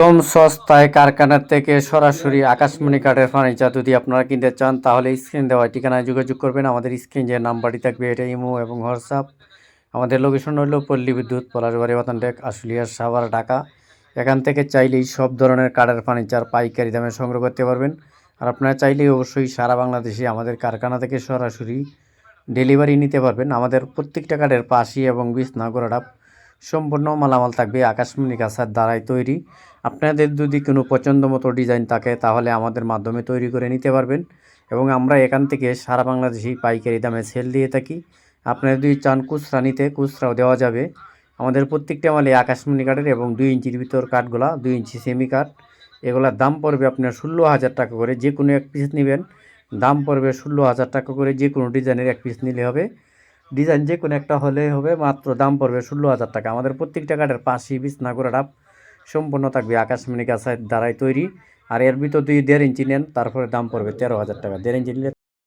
কম সস্তায় কারখানার থেকে সরাসরি আকাশমণি কাঠের ফার্নিচার যদি আপনারা কিনতে চান, তাহলে স্ক্রিন দেওয়া ঠিকানায় যোগাযোগ করবেন। আমাদের স্ক্রিন যে নাম্বারটি থাকবে, এটা ইমো এবং হোয়াটসঅ্যাপ। আমাদের লোকেশন হলো পল্লী বিদ্যুৎ, পলাশবাড়ি বাতানটেক আশুলিয়ার সাভার, ঢাকা। এখান থেকে চাইলেই সব ধরনের কাঠের ফার্নিচার পাইকারি দামে সংগ্রহ করতে পারবেন। আর আপনারা চাইলেই অবশ্যই সারা বাংলাদেশে আমাদের কারখানা থেকে সরাসরি ডেলিভারি নিতে পারবেন। আমাদের প্রত্যেকটা কাঠের পাশি এবং বিছনা গোড়াটা সম্পূর্ণ মালামাল থাকবে, আকাশমণি গাছার দ্বারাই তৈরি। আপনাদের যদি কোনো পছন্দ মতো ডিজাইন থাকে, তাহলে আমাদের মাধ্যমে তৈরি করে নিতে পারবেন এবং আমরা এখান থেকে সারা বাংলাদেশি পাইকারি দামে সেল দিয়ে থাকি। আপনারা যদি চান খুচরা নিতে, খুচরাও দেওয়া যাবে। আমাদের প্রত্যেকটা মালে আকাশমণি কাঠের এবং দুই ইঞ্চির ভিতর কাঠগুলা, দুই ইঞ্চি সেমি কাঠ, এগুলার দাম পড়বে আপনার ষোলো হাজার টাকা করে। যে কোনো এক পিস নেবেন, দাম পড়বে ষোলো হাজার টাকা করে। যে কোনো ডিজাইনের এক পিস নিলে হবে। ডিজাইন যে কোনো একটা হলে হবে, মাত্র দাম পড়বে ষোলো হাজার টাকা। আমাদের প্রত্যেকটা কাঠের পাশি বিছনা করে ডাব সম্পূর্ণ থাকবে আকাশমণি গাছের দ্বারাই তৈরি। আর এর ভিতর দুই দেড় ইঞ্চি নেন, তারপরে দাম পড়বে তেরো হাজার টাকা। দেড় ইঞ্চি নিলে